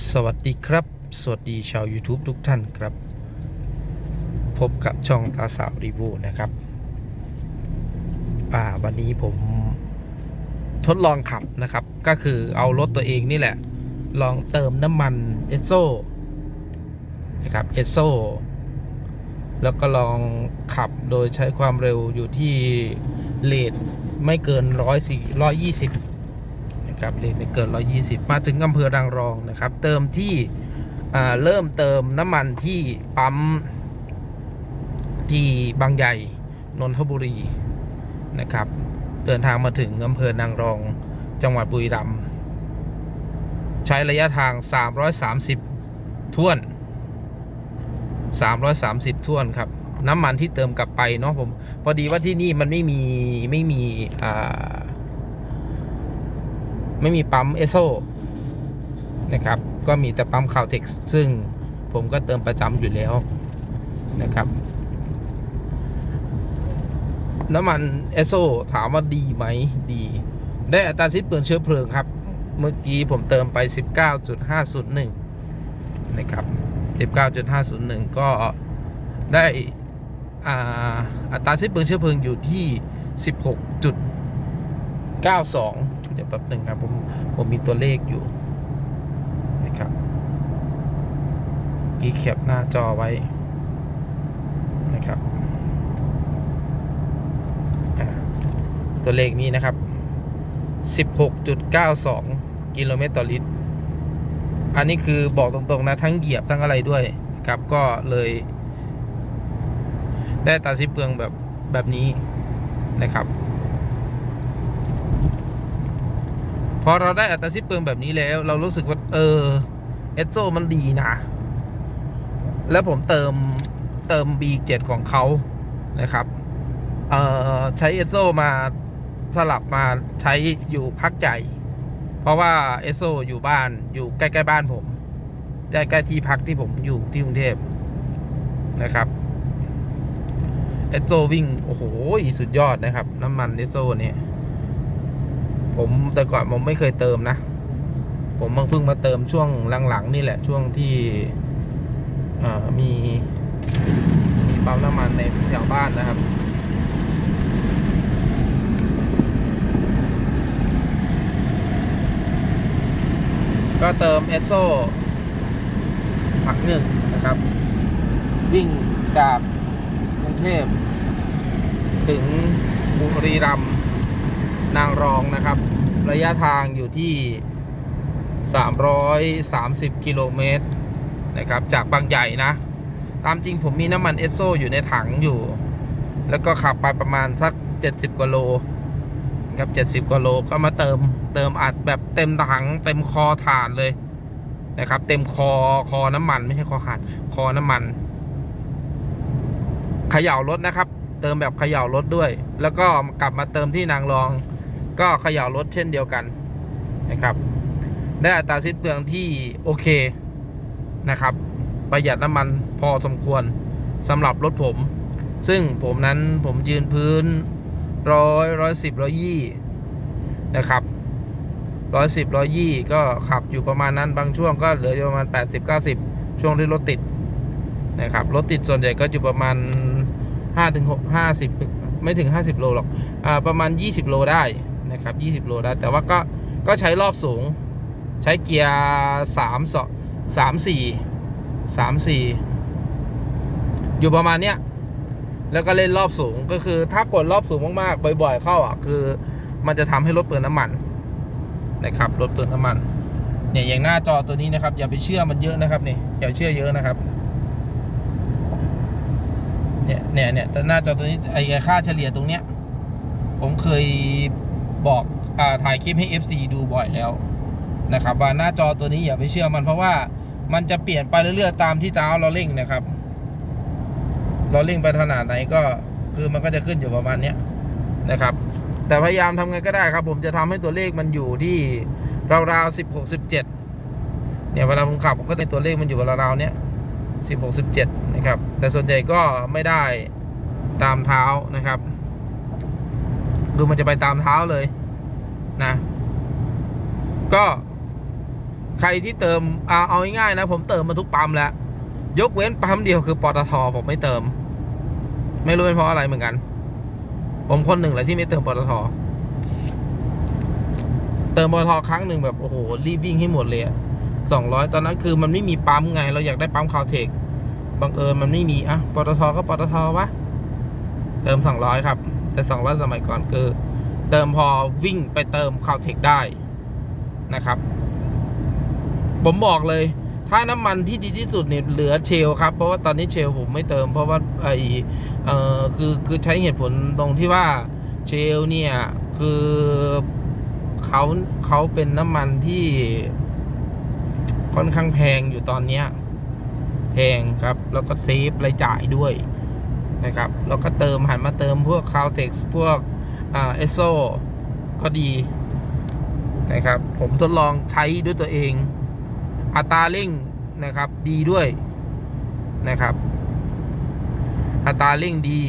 สวัสดีครับ สวัสดีชาว YouTube ทุกท่านครับ พบกับช่องตาสาวรีวิวนะครับ อ่า วันนี้ผมทดลองขับนะครับ ก็คือเอารถตัวเองนี่แหละ ลองเติมน้ำมันเอสโซนะครับเอสโซแล้วก็ลองขับโดยใช้ความเร็วอยู่ที่เลทไม่เกินร้อยสี่ร้อยยี่สิบ นะครับเลทไม่เกิน 120 มาถึงอำเภอนางรองนะครับ เติมที่เริ่มเติมน้ำมันที่ปั๊มที่บางใหญ่นนทบุรีนะครับ เดินทางมาถึงอำเภอนางรองจังหวัดบุรีรัมย์ใช้ระยะทาง 330ท่วน 330ท่วนครับ น้ำมันที่เติมกลับไปเนาะผม พอดีว่าที่นี่มันไม่มีไม่มีอ่า ไม่มีปั๊มเอสโซนะครับ ก็มีแต่ปั๊มคาวเท็กซ์ซึ่งผมก็เติมประจำอยู่แล้วนะครับ น้ำมันเอสโซถามว่าดีไหมดี ได้อัตราสิ้นเปลืองเชื้อเพลิงครับ เมื่อกี้ผมเติมไป 19.501 นะครับ 19.501 ก็ได้อัตราสิ้นเปลืองเชื้อเพลิงอยู่ที่ 16. 92 เดี๋ยวแป๊บหนึ่งนะผมผมมีตัวเลขอยู่นะครับกี่แคปหน้าจอไว้นะครับตัวเลขนี้นะครับ 16.92 กิโลเมตรต่อลิตร อันนี้คือบอกตรงๆนะทั้งเหยียบทั้งอะไรด้วยนะครับก็เลยได้ตาซิเปลืองแบบแบบนี้นะครับ พอเราได้อัตราสิ้นเปลืองแบบนี้แล้ว เรารู้สึกว่า เออเอสโซมันดีนะ แล้วผมเติมเติม B7 ของเขานะครับ เอ่อ ใช้เอสโซมาสลับมาใช้อยู่พักใหญ่เพราะว่าเอสโซอยู่บ้านอยู่ใกล้ๆบ้านผมใกล้ๆที่พักที่ผมอยู่ที่กรุงเทพนะครับเอสโซวิ่ง โอ้โห สุดยอดนะครับ น้ำมันเอสโซเนี่ย ผมแต่ก่อนผมไม่เคยเติมนะ ผมเพิ่งมาเติมช่วงหลังๆนี่แหละช่วงที่มีมีปั๊มน้ำมันในแถวบ้านนะครับก็เติมเอสโซถังหนึ่งนะครับ วิ่งจากกรุงเทพ ถึงบุรีรัมย์ นางรองนะครับ ระยะทางอยู่ที่ 330 กิโลเมตรนะครับ จากบางใหญ่นะ ตามจริงผมมีน้ำมันเอสโซอยู่ในถังอยู่ แล้วก็ขับไปประมาณสัก 70กว่าโลครับ 70กว่าโลก็มาเติมเติมอัดแบบเต็มถังเต็มคอถ่านเลยนะครับ เต็มคอคอน้ำมันไม่ใช่คอถ่านคอน้ำมันเขย่ารถนะครับ เติมแบบเขย่ารถด้วย แล้วก็กลับมาเติมที่นางรอง ก็เขย่ารถเช่นเดียวกันนะครับ ได้อัตราสิ้นเปลืองที่โอเคนะครับ ประหยัดน้ำมันพอสมควรสำหรับรถผม ซึ่งผมนั้นผมยืนพื้นร้อยร้อยสิบร้อยยี่นะครับร้อยสิบร้อยยี่ก็ขับอยู่ประมาณนั้นบางช่วงก็เหลืออยู่ประมาณแปดสิบเก้าสิบช่วงที่รถติดนะครับรถติดส่วนใหญ่ก็อยู่ประมาณห้าถึงหกห้าสิบไม่ถึงห้าสิบโลหรอกอ่าประมาณยี่สิบโลได้ นะครับยี่สิบโลได้แต่ว่าก็ก็ใช้รอบสูง ใช้เกียร์สามสสามสี่สามสี่อยู่ประมาณเนี้ยแล้วก็เล่นรอบสูงก็คือถ้ากดรอบสูงมากๆบ่อย ๆ เข้าอะคือ มันจะทำให้รถเปลืองน้ำมันนะครับรถเปลืองน้ำมัน เนี่ยอย่างหน้าจอตัวนี้นะครับ อย่าไปเชื่อมันเยอะนะครับนี่อย่าเชื่อเยอะนะครับเนี่ยเนี่ยเนี่ยแต่หน้าจอตัวนี้ไอ้ค่าเฉลี่ยตรงเนี้ย ผมเคย บอกอถ่ายคลิปให้ FC ดูบ่อยแล้วนะครับว่าหน้าจอตัวนี้อย่าไปเชื่อมันเพราะว่ามันจะเปลี่ยนไปเรื่อยๆตามที่เท้าเราเร่งนะครับ เราเร่งไปขนาดไหนก็คือมันก็จะขึ้นอยู่ประมาณเนี้ยนะครับ แต่พยายามทำไงก็ได้ครับ ผมจะทำให้ตัวเลขมันอยู่ที่ราวๆสิบหกสิบเจ็ดเนี่ยเวลาผมขับผมก็ในตัวเลขมันอยู่ราวๆเนี้ยสิบหกสิบเจ็ดนะครับ แต่ส่วนใหญ่ก็ไม่ได้ตามเท้านะครับ ดูมันจะไปตามเท้าเลยนะ ก็ใครที่เติมเอาเอาง่ายๆนะ ผมเติมมาทุกปั๊มแล้ว ยกเว้นปั๊มเดียวคือปตทผมไม่เติม ไม่รู้เป็นเพราะอะไรเหมือนกัน ผมคนหนึ่งแหละที่ไม่เติมปตทเติมปตทครั้งหนึ่งแบบโอ้โหรีบวิ่งให้หมดเลยสองร้อยตอนนั้นคือมันไม่มีปั๊มไง เราอยากได้ปั๊มคาวเทคบังเอิญมันไม่มีอะปตทก็ปตทวะเติมสองร้อยครับ แต่สองร้อยสมัยก่อนคือ เติมพอวิ่งไปเติมคาวเทคได้นะครับ ผมบอกเลย ถ้าน้ำมันที่ดีที่สุดเนี่ยเหลือเชลครับ เพราะว่าตอนนี้เชลผมไม่เติม เพราะว่าไอเออคือคือใช้เหตุผลตรงที่ว่าเชลเนี่ยคือเขาเขาเป็นน้ำมันที่ค่อนข้างแพงอยู่ตอนเนี้ยแพงครับ แล้วก็เซฟรายจ่ายด้วย นะครับแล้วก็เติมหันมาเติมพวกคาวเท็กซ์พวกเอสโซก็ดีนะครับ ผมทดลองใช้ด้วยตัวเอง อัตราเร่งนะครับดีด้วยนะครับ อัตราเร่งดี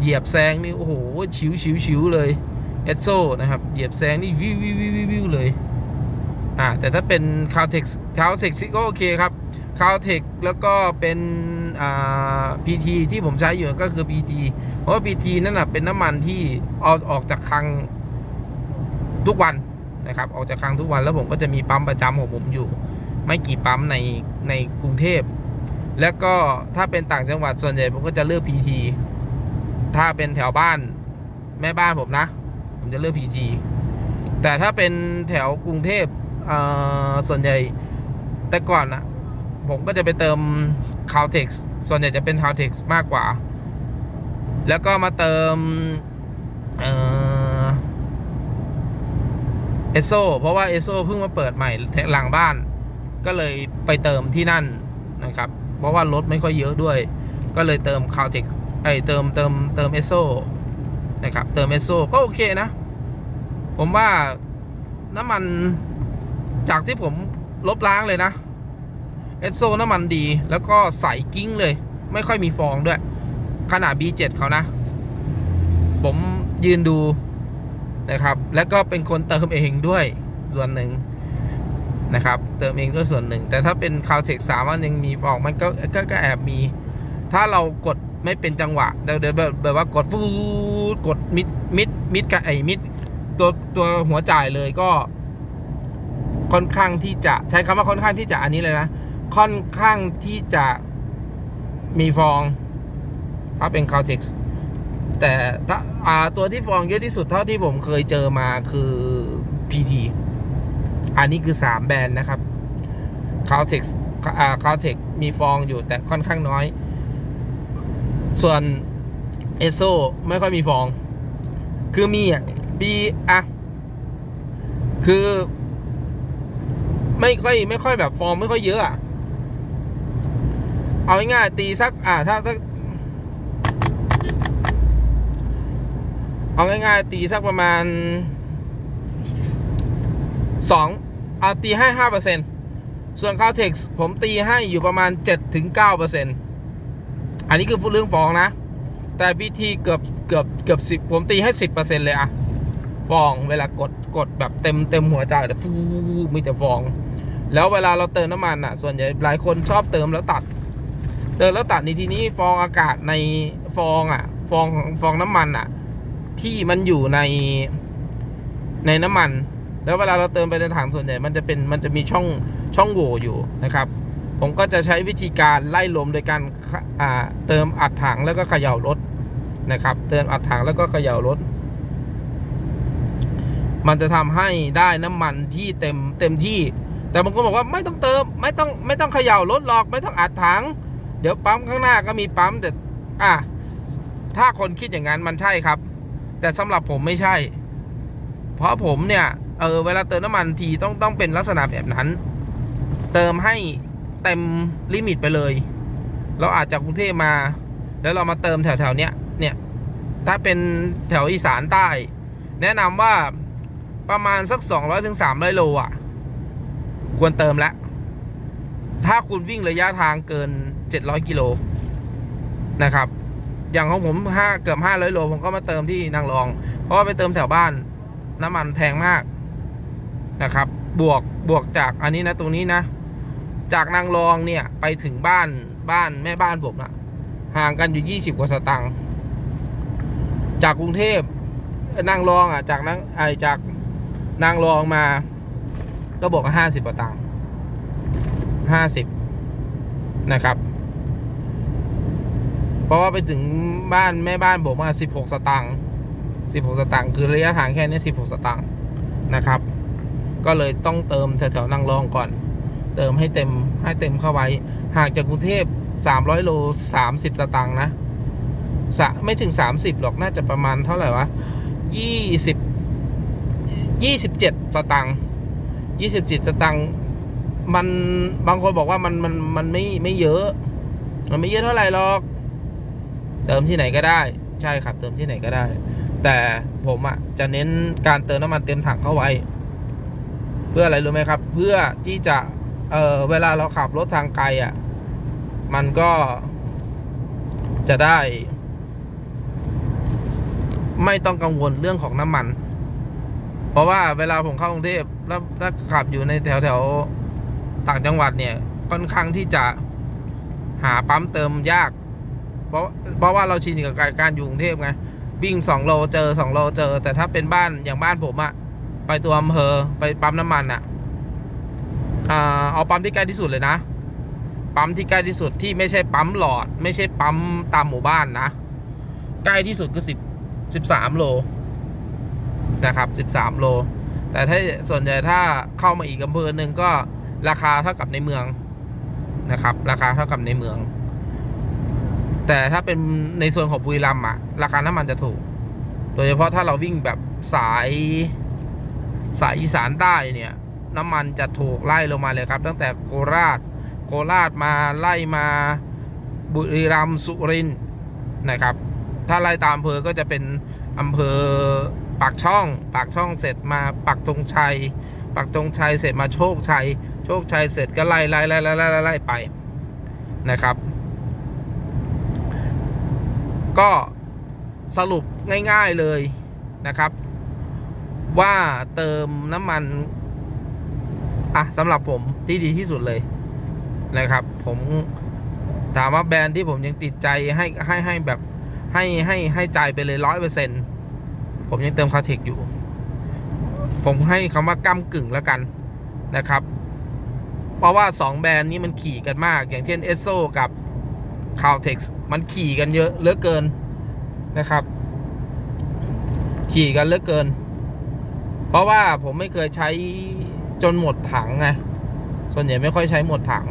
เหยียบแซงนี่โอ้โหชิวชิวชิวเลยเอสโซนะครับ เหยียบแซงนี่วิววิววิววิววิวเลย อ่าแต่ถ้าเป็นคาวเทคคาวเทคก็โอเคครับคาวเทคแล้วก็เป็นอ่า PT ที่ผมใช้อยู่ก็คือ PT เพราะว่า PT นั่นนะเป็นน้ำมันที่เอาออกจากคลังทุกวันนะครับ ออกจากคลังทุกวันแล้วผมก็จะมีปั๊มประจำของผมอยู่ ไม่กี่ปั๊มในในกรุงเทพ แล้วก็ถ้าเป็นต่างจังหวัดส่วนใหญ่ผมก็จะเลือก PT ถ้าเป็นแถวบ้านแม่บ้านผมนะ ผมจะเลือก PT แต่ถ้าเป็นแถวกรุงเทพ ส่วนใหญ่แต่ก่อนนะผมก็จะไปเติม c a l t e x ส่วนใหญ่จะเป็น c a l t e x มากกว่า แล้วก็มาเติมเอสโซเพราะว่าเอสโซเพิ่งมาเปิดใหม่หลังบ้าน ก็เลยไปเติมที่นั่นนะครับ เพราะว่ารถไม่ค่อยเยอะด้วย ก็เลยเติมคาวเทคไอเติมเติมเติมเอสโซนะครับ เติมเอสโซก็โอเคนะ ผมว่าน้ำมัน จากที่ผมลบล้างเลยนะเอสโซน้ำมันดี แล้วก็ใสกิ้งเลย ไม่ค่อยมีฟองด้วย ขนาด B7 เขานะ ผมยืนดูนะครับ แล้วก็เป็นคนเติมเองด้วยส่วนหนึ่งนะครับ เติมเองด้วยส่วนหนึ่ง แต่ถ้าเป็นคาวเทคสามันยังมีฟองมันก็ก็ก็แอบมี ถ้าเรากดไม่เป็นจังหวะเดี๋ยวเดี๋ยวแบบแบบว่ากดฟูดกดมิดมิดมิดกับไอ้มิดตัวตัวหัวจ่ายเลยก็ ค่อนข้างที่จะใช้คำว่าค่อนข้างที่จะอันนี้เลยนะ ค่อนข้างที่จะมีฟอง ถ้าเป็นคาวเท็กซ์แต่ถ้าตัวที่ฟองเยอะที่สุดเท่าที่ผมเคยเจอมาคือ PT อันนี้คือ 3 แบรนด์นะครับ c a l t e x อ่า c a l t e x มีฟองอยู่แต่ค่อนข้างน้อย ส่วน e s o ไม่ค่อยมีฟอง คือมีอะ B อะคือ ไม่ค่อยไม่ค่อยแบบฟองไม่ค่อยเยอะอะเอาง่ายๆตีสัก อ่าถ้าถ้าเอาง่ายๆตีสักประมาณสองเอาตีให้ห้าเปอร์เซ็นส่วนคาวเท็กซ์ผมตีให้อยู่ประมาณเจ็ดถึงเก้าเปอร์เซ็นอันนี้คือเรื่องฟองนะ แต่พีทีเกือบเกือบเกือบสิบผมตีให้สิบเปอร์เซ็นเลยอะฟองเวลากดกดแบบเต็มเต็มหัวใจแต่ฟูมีแต่ฟอง แล้วเวลาเราเติมน้ำมันอะ ส่วนใหญ่หลายคนชอบเติมแล้วตัด เติมแล้วตัดในทีนี้ฟองอากาศในฟองอะ ฟองฟองน้ำมันอะ ที่มันอยู่ในในน้ำมัน แล้วเวลาเราเติมไปในถังส่วนใหญ่มันจะเป็นมันจะมีช่องช่องโหว่อยู่นะครับ ผมก็จะใช้วิธีการไล่ลมโดยการอ่าเติมอัดถังแล้วก็เขย่ารถนะครับ เติมอัดถังแล้วก็เขย่ารถมันจะทำให้ได้น้ำมันที่เต็มเต็มที่ แต่บางคนบอกว่าไม่ต้องเติม ไม่ต้องไม่ต้องเขย่ารถหรอกไม่ต้องอัดถัง เดี๋ยวปั๊มข้างหน้าก็มีปั๊มแต่อะถ้าคนคิดอย่างนั้นมันใช่ครับ แต่สำหรับผมไม่ใช่ เพราะผมเนี่ยเออเวลาเติมน้ำมันทีต้องต้องเป็นลักษณะแบบนั้น เติมให้เต็มลิมิตไปเลย เราอาจจากกรุงเทพมา แล้วเรามาเติมแถวๆเนี้ยเนี่ยถ้าเป็นแถวอีสานใต้ แนะนำว่าประมาณสักสองร้อยถึงสามร้อยโลอะ ควรเติมแล้วถ้าคุณวิ่งระยะทางเกินเจ็ดร้อยกิโลนะครับ อย่างของผมห้าเกือบห้าร้อยโล ผมก็มาเติมที่นางรอง เพราะว่าไปเติมแถวบ้าน น้ำมันแพงมากนะครับ บวกบวกจากอันนี้นะตรงนี้นะ จากนางรองเนี่ยไปถึงบ้านบ้านแม่บ้านผมอะห่างกันอยู่ยี่สิบกว่าสตังค์จากกรุงเทพนางรองอะจากนางไอจากนางรองมา ก็บวกห้าสิบตังค์ห้าสิบนะครับ เพราะว่าไปถึงบ้านแม่บ้านผมมาสิบหกสตังค์สิบหกสตังค์คือระยะทางแค่นี้สิบหกสตังค์นะครับ ก็เลยต้องเติมแถวๆนางรองก่อน เติมให้เต็มให้เต็มเข้าไว้ห่างจากกรุงเทพ300โล30สตางค์นะสะไม่ถึง30หรอกน่าจะประมาณเท่าไหร่วะ20 27สตางค์ 27สตางค์มันบางคนบอกว่ามันมันมันไม่ไม่เยอะ มันไม่เยอะเท่าไหร่หรอก เติมที่ไหนก็ได้ ใช่ครับ เติมที่ไหนก็ได้ แต่ผมอะ่ะจะเน้นการเติมน้ำมันเต็มถังเข้าไว้ เพื่ออะไรรู้ไหมครับ เพื่อที่จะ เออเวลาเราขับรถทางไกลอะ่ะ มันก็จะได้ ไม่ต้องกังวลเรื่องของน้ำมัน เพราะว่าเวลาผมเข้ากรุงเทพแล้วถ้าขับอยู่ในแถวแถวต่างจังหวัดเนี่ยค่อนข้างที่จะหาปั๊มเติมยาก เพราะเพราะว่าเราชินกับการอยู่กรุงเทพไงวิ่งสองโลเจอสองโลเจอ แต่ถ้าเป็นบ้านอย่างบ้านผมอะไปตัวอำเภอไปปั๊มน้ำมันอะเอาปั๊มที่ใกล้ที่สุดเลยนะ ปั๊มที่ใกล้ที่สุดที่ไม่ใช่ปั๊มหลอด ไม่ใช่ปั๊มตามหมู่บ้านนะ ใกล้ที่สุดก็สิบสิบสามโล นะครับสิบสามโล แต่ถ้าส่วนใหญ่ถ้าเข้ามาอีกอำเภอหนึ่งก็ราคาเท่ากับในเมืองนะครับ ราคาเท่ากับในเมือง แต่ถ้าเป็นในส่วนของบุรีรัมย์อะราคาน้ำมันจะถูก โดยเฉพาะถ้าเราวิ่งแบบสายสายอีสานใต้เนี่ยน้ำมันจะถูกไล่ลงมาเลยครับ ตั้งแต่โคราช โคราชมาไล่มาบุรีรัมย์สุรินทร์นะครับ ถ้าไล่ตามอำเภอก็จะเป็นอำเภอ ปากช่อง ปากช่องเสร็จมาปักธงชัย ปักธงชัยเสร็จมาโชคชัย โชคชัยเสร็จก็ไล่ไล่ไล่ไล่ไล่ไล่ไปนะครับ ก็สรุปง่ายๆเลยนะครับ ว่าเติมน้ำมันอะสำหรับผมที่ดีที่สุดเลยนะครับ ผมถามว่าแบรนด์ที่ผมยังติดใจให้ให้ให้แบบให้ให้ให้ใจายไปเลยร้อยเปอร์เซ็นต ผมยังเติมคาเทคอยู่ ผมให้คำว่าก้ากึ่งแล้วกันนะครับ เพราะว่าสองแบรนด์นี้มันขี่กันมาก อย่างเช่นเอสโซกับ c a l t e x มันขี่กันเยอะเหลือเกินนะครับ ขี่กันเหลือเกิน เพราะว่าผมไม่เคยใช้จนหมดถังไงส่วนใหญ่ไม่ค่อยใช้หมดถัง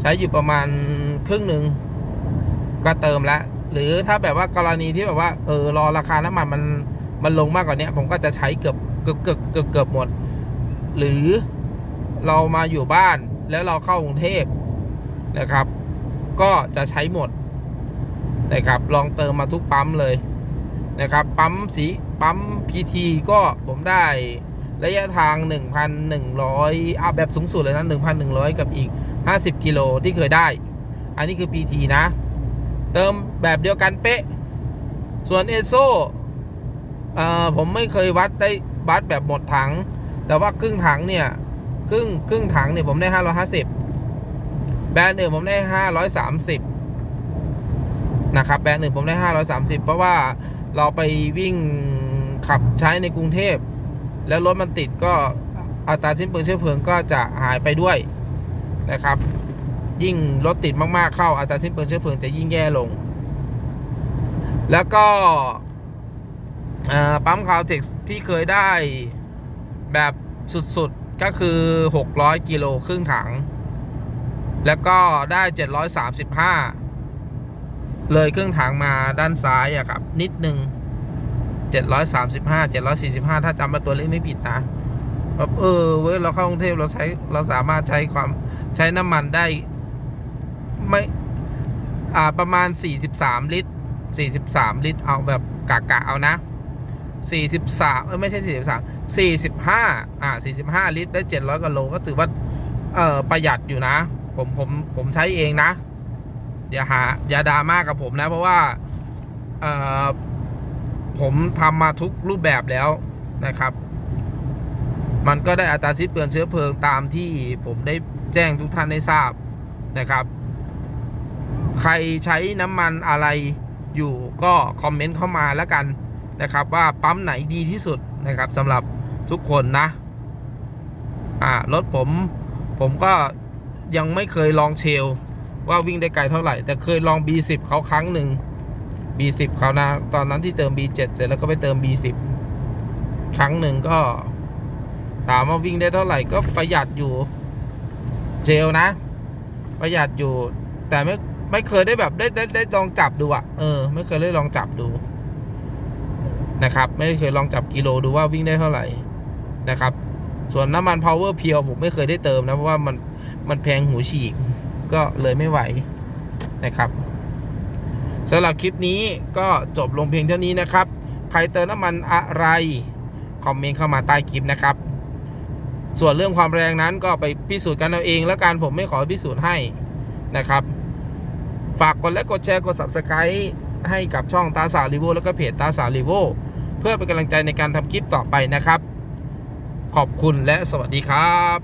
ใช้อยู่ประมาณครึ่งหนึ่งก็เติมแล้วหรือถ้าแบบว่ากรณีที่แบบว่าเออรอราคาน้ำมันมัน มันลงมากกว่านี้ผมก็จะใช้เกือบเกือบเกือบเกือบเกือบหมด หรือเรามาอยู่บ้านแล้วเราเข้ากรุงเทพนะครับ ก็จะใช้หมดนะครับ ลองเติมมาทุกปั๊มเลยนะครับ ปั๊มสีปั๊มพีทีก็ผมได้ระยะทาง 1,100อะแบบสูงสุดเลยนะ1,100 กับอีก 50 กิโลที่เคยได้ อันนี้คือ PT นะ เติมแบบเดียวกันเป๊ะ ส่วนเอโซ เอ่อผมไม่เคยวัดได้วัดแบบหมดถัง แต่ว่าครึ่งถังเนี่ยครึ่งครึ่งถังเนี่ยผมได้550แบรนด์อื่นผมได้530นะครับแบรนด์อื่นผมได้530เพราะว่าเราไปวิ่งขับใช้ในกรุงเทพ แล้วรถมันติดก็อัตราสิ้นเปลืองเชื้อเพลิงก็จะหายไปด้วยนะครับ ยิ่งรถติดมากๆเข้าอัตราสิ้นเปลืองเชื้อเพลิงจะยิ่งแย่ลง แล้วก็ ปั๊มคาวเท็กที่เคยได้แบบสุดๆ ก็คือ 600 กิโลครึ่งถัง แล้วก็ได้ 735 เลยครึ่งถังมาด้านซ้ายอะครับ นิดนึง 735 745 ถ้าจำมาตัวเลขไม่ผิดนะแบบเออเว้ยเราเข้ากรุงเทพเราใช้เราสามารถใช้ความใช้น้ำมันได้ไม่ อ่า ประมาณ 43 ลิตร 43 ลิตร เอาแบบกะกะเอานะ 43เออไม่ใช่ 43 45อ่า45 ลิตร ได้ 700กว่าโลก็ถือว่าเออประหยัดอยู่นะ ผมผมผมใช้เองนะ อย่าหาอย่าดราม่ากกับผมนะ เพราะว่าเออผมทำมาทุกรูปแบบแล้วนะครับ มันก็ได้อัตราสิ้นเปลืองเชื้อเพลิงตามที่ผมได้แจ้งทุกท่านได้ทราบนะครับ ใครใช้น้ำมันอะไรอยู่ก็คอมเมนต์เข้ามาแล้วกัน นะครับว่าปั๊มไหนดีที่สุดนะครับสำหรับทุกคนนะอ่ารถผมผมก็ยังไม่เคยลองเชลว่าวิ่งได้ไกลเท่าไหร่ แต่เคยลอง B10 เขาครั้งหนึ่ง B10 เขานะ ตอนนั้นที่เติม B7 เสร็จแล้วก็ไปเติม B10 ครั้งหนึ่งก็ ถามว่าวิ่งได้เท่าไหร่ก็ประหยัดอยู่เจลนะ ประหยัดอยู่ แต่ไม่ไม่เคยได้แบบได้ได้ได้ลองจับดูอะเออ ไม่เคยได้ลองจับดู นะครับ ไม่เคยลองจับกิโลดูว่าวิ่งได้เท่าไหร่นะครับ ส่วนน้ำมัน power เพียวผมไม่เคยได้เติมนะ เพราะว่ามันมันแพงหูฉีก ก็เลยไม่ไหวนะครับสำหรับคลิปนี้ก็จบลงเพียงเท่านี้นะครับ ใครเติมน้ำมันอะไร คอมเมนต์เข้ามาใต้คลิปนะครับ ส่วนเรื่องความแรงนั้นก็ไปพิสูจน์กันเอาเอง แล้วกันผมไม่ขอพิสูจน์ให้นะครับ ฝากกดและกดแชร์กด subscribe ให้กับช่องตาสาลีโวแล้วก็เพจตาสาลีโว เพื่อเป็นกำลังใจในการทำคลิปต่อไปนะครับ ขอบคุณและสวัสดีครับ